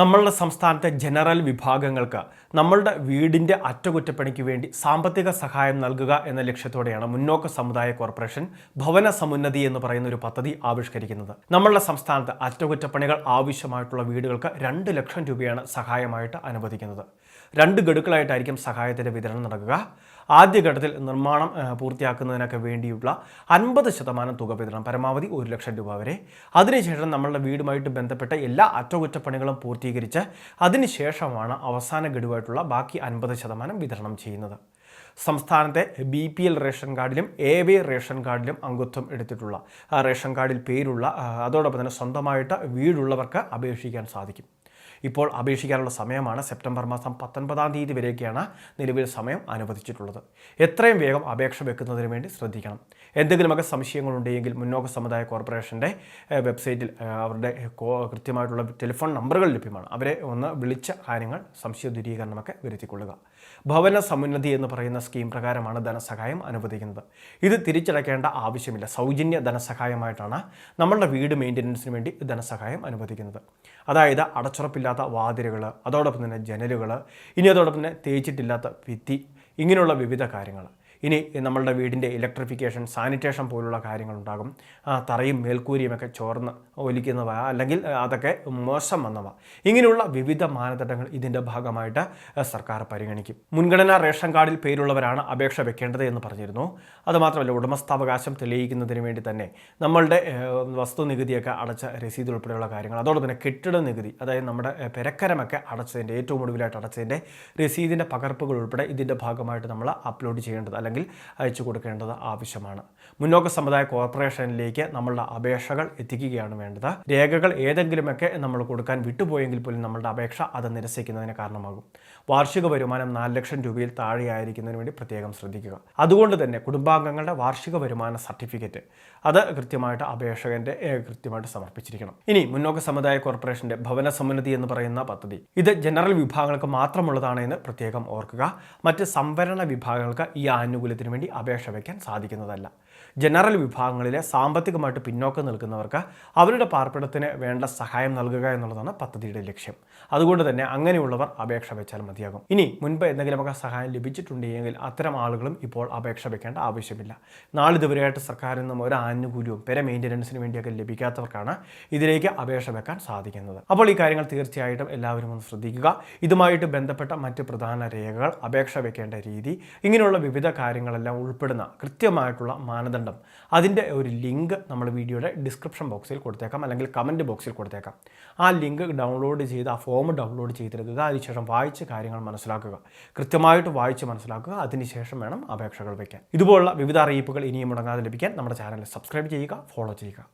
നമ്മളുടെ സംസ്ഥാനത്തെ ജനറൽ വിഭാഗങ്ങൾക്ക് നമ്മളുടെ വീടിന്റെ അറ്റകുറ്റപ്പണിക്ക് വേണ്ടി സാമ്പത്തിക സഹായം നൽകുക എന്ന ലക്ഷ്യത്തോടെയാണ് മുന്നോക്ക സമുദായ കോർപ്പറേഷൻ ഭവന സമുന്നതി എന്ന് പറയുന്ന ഒരു പദ്ധതി ആവിഷ്കരിക്കുന്നത്. നമ്മളുടെ സംസ്ഥാനത്ത് അറ്റകുറ്റപ്പണികൾ ആവശ്യമായിട്ടുള്ള വീടുകൾക്ക് രണ്ട് ലക്ഷം രൂപയാണ് സഹായമായിട്ട് അനുവദിക്കുന്നത്. രണ്ട് ഗഡുക്കളായിട്ടായിരിക്കും സഹായത്തിന്റെ വിതരണം നടക്കുക. ആദ്യഘട്ടത്തിൽ നിർമ്മാണം പൂർത്തിയാക്കുന്നതിനൊക്കെ വേണ്ടിയുള്ള അൻപത് ശതമാനം തുക വിതരണം പരമാവധി ഒരു ലക്ഷം രൂപ വരെ. അതിനുശേഷം നമ്മളുടെ വീടുമായിട്ട് ബന്ധപ്പെട്ട എല്ലാ അറ്റകുറ്റപ്പണികളും പൂർത്തീകരിച്ച് അതിനുശേഷമാണ് അവസാന ഗഡുവായിട്ടുള്ള ബാക്കി അൻപത് ശതമാനം വിതരണം ചെയ്യുന്നത്. സംസ്ഥാനത്തെ ബി പി എൽ റേഷൻ കാർഡിലും എ വി റേഷൻ കാർഡിലും അംഗത്വം എടുത്തിട്ടുള്ള റേഷൻ കാർഡിൽ പേരുള്ള അതോടൊപ്പം തന്നെ സ്വന്തമായിട്ട് വീടുള്ളവർക്ക് അപേക്ഷിക്കാൻ സാധിക്കും. ഇപ്പോൾ അപേക്ഷിക്കാനുള്ള സമയമാണ് സെപ്റ്റംബർ മാസം പത്തൊൻപതാം തീയതി വരെയൊക്കെയാണ് നിലവിൽ സമയം അനുവദിച്ചിട്ടുള്ളത്. എത്രയും വേഗം അപേക്ഷ വെക്കുന്നതിന് വേണ്ടി ശ്രദ്ധിക്കണം. എന്തെങ്കിലുമൊക്കെ സംശയങ്ങളുണ്ടെങ്കിൽ മുന്നോക്ക സമുദായ കോർപ്പറേഷന്റെ വെബ്സൈറ്റിൽ അവരുടെ കൃത്യമായിട്ടുള്ള ടെലിഫോൺ നമ്പറുകൾ ലഭ്യമാണ്. അവരെ ഒന്ന് വിളിച്ച കാര്യങ്ങൾ സംശയ ദൂരീകരണമൊക്കെ വരുത്തിക്കൊള്ളുക. ഭവന സമുന്നതി എന്ന് പറയുന്ന സ്കീം പ്രകാരമാണ് ധനസഹായം അനുവദിക്കുന്നത്. ഇത് തിരിച്ചടയ്ക്കേണ്ട ആവശ്യമില്ല. സൗജന്യ ധനസഹായമായിട്ടാണ് നമ്മളുടെ വീട് മെയിന്റനൻസിന് വേണ്ടി ധനസഹായം അനുവദിക്കുന്നത്. അതായത് അടച്ചുറപ്പില്ലാത്ത വാതിലുകൾ അതോടൊപ്പം തന്നെ ജനലുകൾ ഇനി അതോടൊപ്പം തന്നെ തേച്ചിട്ടില്ലാത്ത ഭിത്തി ഇങ്ങനെയുള്ള വിവിധ കാര്യങ്ങൾ. ഇനി നമ്മളുടെ വീടിന്റെ ഇലക്ട്രിഫിക്കേഷൻ സാനിറ്റേഷൻ പോലുള്ള കാര്യങ്ങളുണ്ടാകും. തറയും മേൽക്കൂരിയുമൊക്കെ ചോർന്ന് ഒലിക്കുന്നവ അല്ലെങ്കിൽ അതൊക്കെ മോശം വന്നവ. ഇങ്ങനെയുള്ള വിവിധ മാനദണ്ഡങ്ങൾ ഇതിന്റെ ഭാഗമായിട്ട് സർക്കാർ പരിഗണിക്കും. മുൻഗണനാ റേഷൻ കാർഡിൽ പേരുള്ളവരാണ് അപേക്ഷ വെക്കേണ്ടത് എന്ന് പറഞ്ഞിരുന്നു. അതുമാത്രമല്ല ഉടമസ്ഥാവകാശം തെളിയിക്കുന്നതിന് വേണ്ടി തന്നെ നമ്മളുടെ വസ്തു നികുതിയൊക്കെ അടച്ച രസീത് ഉൾപ്പെടെയുള്ള കാര്യങ്ങൾ അതോടൊപ്പം തന്നെ കെട്ടിട നികുതി അതായത് നമ്മുടെ പെരക്കരമൊക്കെ അടച്ചതിന്റെ ഏറ്റവും ഒടുവിലായിട്ട് അടച്ചതിന്റെ രസീതിന്റെ പകർപ്പുകൾ ഉൾപ്പെടെ ഇതിന്റെ ഭാഗമായിട്ട് നമ്മൾ അപ്ലോഡ് ചെയ്യേണ്ടത് അല്ലെങ്കിൽ അയച്ചു കൊടുക്കേണ്ടത് ആവശ്യമാണ്. മുന്നോക്ക സമുദായ കോർപ്പറേഷനിലേക്ക് നമ്മളുടെ അപേക്ഷകൾ എത്തിക്കുകയാണ് വേണ്ടത്. രേഖകൾ ഏതെങ്കിലുമൊക്കെ നമ്മൾ കൊടുക്കാൻ വിട്ടുപോയെങ്കിൽ പോലും നമ്മളുടെ അപേക്ഷ അത് നിരസിക്കുന്നതിന് കാരണമാകും. വാർഷിക വരുമാനം നാല് ലക്ഷം രൂപയിൽ താഴെയായിരിക്കുന്നതിന് വേണ്ടി പ്രത്യേകം ശ്രദ്ധിക്കുക. അതുകൊണ്ട് തന്നെ കുടുംബാംഗങ്ങളുടെ വാർഷിക വരുമാന സർട്ടിഫിക്കറ്റ്. അത് കൃത്യമായിട്ട് അപേക്ഷകന്റെ കൃത്യമായിട്ട് സമർപ്പിച്ചിരിക്കണം. ഇനി മുന്നോക്ക സമുദായ കോർപ്പറേഷന്റെ ഭവന സമുന്നതി എന്ന് പറയുന്ന പദ്ധതി. ഇത് ജനറൽ വിഭാഗങ്ങൾക്ക് മാത്രമുള്ളതാണ് എന്ന് പ്രത്യേകം ഓർക്കുക. മറ്റ് സംവരണ വിഭാഗങ്ങൾക്ക് ഈ ആനുകൂല്യത്തിന് വേണ്ടി അപേക്ഷ വയ്ക്കാൻ സാധിക്കുന്നതല്ല. ജനറൽ വിഭാഗങ്ങളിലെ സാമ്പത്തികമായിട്ട് പിന്നോക്കം നിൽക്കുന്നവർക്ക് അവരുടെ പാർപ്പിടത്തിന് വേണ്ട സഹായം നൽകുക എന്നുള്ളതാണ് പദ്ധതിയുടെ ലക്ഷ്യം. അതുകൊണ്ട് തന്നെ അങ്ങനെയുള്ളവർ അപേക്ഷ വെച്ചാൽ മതിയാകും. ഇനി മുൻപ് എന്തെങ്കിലുമൊക്കെ സഹായം ലഭിച്ചിട്ടുണ്ടെങ്കിൽ അത്തരം ആളുകളും ഇപ്പോൾ അപേക്ഷ വയ്ക്കേണ്ട ആവശ്യമില്ല. നാളിതുവരെയായിട്ട് സർക്കാരിൽ നിന്നും ഒരു ആനുകൂല്യവും പെര മെയിന്റനൻസിന് വേണ്ടിയൊക്കെ ലഭിക്കാത്തവർക്കാണ് ഇതിലേക്ക് അപേക്ഷ വെക്കാൻ സാധിക്കുന്നത്. അപ്പോൾ ഈ കാര്യങ്ങൾ തീർച്ചയായിട്ടും എല്ലാവരും ഒന്ന് ശ്രദ്ധിക്കുക. ഇതുമായിട്ട് ബന്ധപ്പെട്ട മറ്റ് പ്രധാന രേഖകൾ അപേക്ഷ വെക്കേണ്ട രീതി ഇങ്ങനെയുള്ള വിവിധ കാര്യങ്ങളെല്ലാം ഉൾപ്പെടുന്ന കൃത്യമായിട്ടുള്ള മാനദണ്ഡം. അതിന്റെ ഒരു ലിങ്ക് നമ്മൾ വീഡിയോയുടെ ഡിസ്ക്രിപ്ഷൻ ബോക്സിൽ കൊടുത്തേക്കാം അല്ലെങ്കിൽ കമന്റ് ബോക്സിൽ കൊടുത്തേക്കാം. ആ ലിങ്ക് ഡൗൺലോഡ് ചെയ്ത് ആ ഫോം ഡൗൺലോഡ് ചെയ്തെടുക്കുക അതിനുശേഷം വായിച്ച് കാര്യങ്ങൾ മനസ്സിലാക്കുക. കൃത്യമായിട്ട് വായിച്ച് മനസ്സിലാക്കുക. അതിനുശേഷം വേണം അപേക്ഷകൾ വയ്ക്കാൻ. ഇതുപോലുള്ള വിവിധ അറിയിപ്പുകൾ ഇനിയും മുടങ്ങാതെ ലഭിക്കാൻ നമ്മുടെ ചാനൽ സബ്സ്ക്രൈബ് ചെയ്യുക ഫോളോ ചെയ്യുക.